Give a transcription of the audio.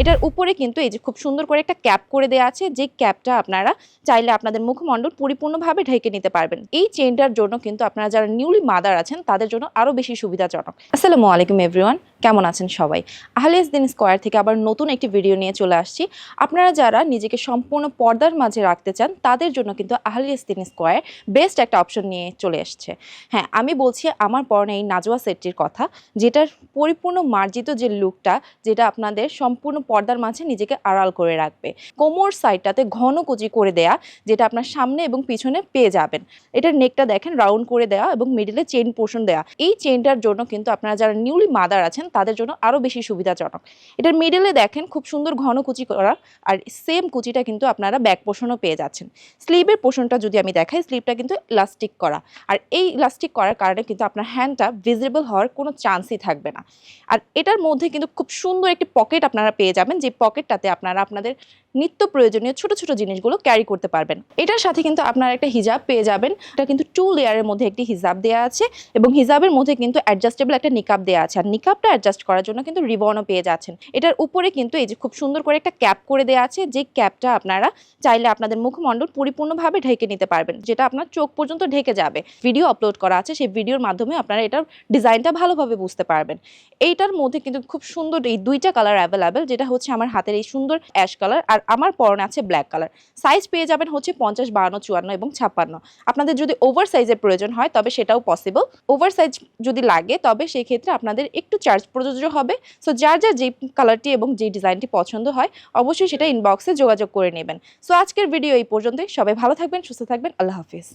এটার উপরে কিন্তু এই যে খুব সুন্দর করে একটা ক্যাপ করে দেওয়া আছে, যে ক্যাপটা আপনারা চাইলে আপনাদের মুখমণ্ডল পরিপূর্ণভাবে ঢেকে নিতে পারবেন। এই চেনটার জন্য কিন্তু আপনারা যারা নিউলি মাদার আছেন, তাদের জন্য আরও বেশি সুবিধাজনক। আসসালামু আলাইকুম এভরিওয়ান কেমন আছেন সবাই? আহলিয়াস দিন স্কোয়ার থেকে আবার নতুন একটি ভিডিও নিয়ে চলে আসছি। আপনারা যারা নিজেকে সম্পূর্ণ পর্দার মাঝে রাখতে চান, তাদের জন্য কিন্তু আহলিয়াস দিন স্কোয়ার বেস্ট একটা অপশন নিয়ে চলে এসছে। হ্যাঁ আমি বলছি আমার পরনে এই নাজোয়া সেটটির কথা, যেটার পরিপূর্ণ মার্জিত যে লুকটা যেটা আপনাদের সম্পূর্ণ পর্দার মাঝে নিজেকে আড়াল করে রাখবে। কোমর সাইডটাতে ঘন কুচি করে দেয়া, যেটা আপনার সামনে এবং পিছনে পেয়ে যাবেন। এটার নেকটা দেখেন রাউন্ড করে দেওয়া এবং মিডিলে চেইন পোর্শন দেওয়া এই চেইনটার জন্য কিন্তু আপনারা যারা নিউলি মাদার আছেন, তাদের জন্য আরও বেশি সুবিধাজনক। এটার মিডিলে দেখেন খুব সুন্দর ঘন কুচি করা আর সেম কুচিটা কিন্তু আপনারা ব্যাক পোষণও পেয়ে যাচ্ছেন। স্লিভের পোষণটা যদি আমি দেখাই স্লিভটা কিন্তু ইলাস্টিক করা। আর এই ইলাস্টিক করার কারণে কিন্তু আপনার হ্যান্ডটা ভিজিবল হওয়ার কোনো চান্সই থাকবে না। আর এটার মধ্যে কিন্তু খুব সুন্দর একটি পকেট আপনারা যাবেন যে পকেটটাতে আপনারা আপনাদের নিত্য প্রয়োজনীয় ছোট ছোট জিনিসগুলো ক্যারি করতে পারবেন। এটার সাথে কিন্তু আপনারা একটা হিজাব পেয়ে যাবেন। এটা কিন্তু টু লেয়ারের মধ্যে একটি হিজাব দেওয়া আছে এবং হিজাবের মধ্যে কিন্তু অ্যাডজাস্টেবল একটা নিকাপ দেওয়া আছে। আর নিকাপটা অ্যাডজাস্ট করার জন্য কিন্তু রিবনও পেয়ে যাচ্ছেন। এটার উপরে কিন্তু এই যে খুব সুন্দর করে একটা ক্যাপ করে দেওয়া আছে, যে ক্যাপটা আপনারা চাইলে আপনাদের মুখমণ্ডল পরিপূর্ণভাবে ঢেকে নিতে পারবেন, যেটা আপনার চোখ পর্যন্ত ঢেকে যাবে। ভিডিও আপলোড করা আছে, সেই ভিডিওর মাধ্যমে আপনারা এটার ডিজাইনটা ভালোভাবে বুঝতে পারবেন। এইটার মধ্যে কিন্তু খুব সুন্দর এই দুইটা কালার অ্যাভেলেবেল যেটা হচ্ছে আমার হাতের এই সুন্দর অ্যাশ কালার আর আমার পরনে আছে ব্ল্যাক কালার সাইজ পেয়ে যাবেন হচ্ছে পঞ্চাশ, বাহান্ন, চুয়ান্ন এবং ছাপ্পান্ন। আপনাদের যদি ওভার সাইজের প্রয়োজন হয়, তবে সেটাও পসিবল ওভার সাইজ যদি লাগে, তবে সেই ক্ষেত্রে আপনাদের একটু চার্জ প্রযোজ্য হবে। সো যার যার যে কালারটি এবং যে ডিজাইনটি পছন্দ হয়, অবশ্যই সেটা ইনবক্সে যোগাযোগ করে নেবেন। সো আজকের ভিডিও এই পর্যন্তই। সবাই ভালো থাকবেন, সুস্থ থাকবেন। আল্লাহ হাফিজ।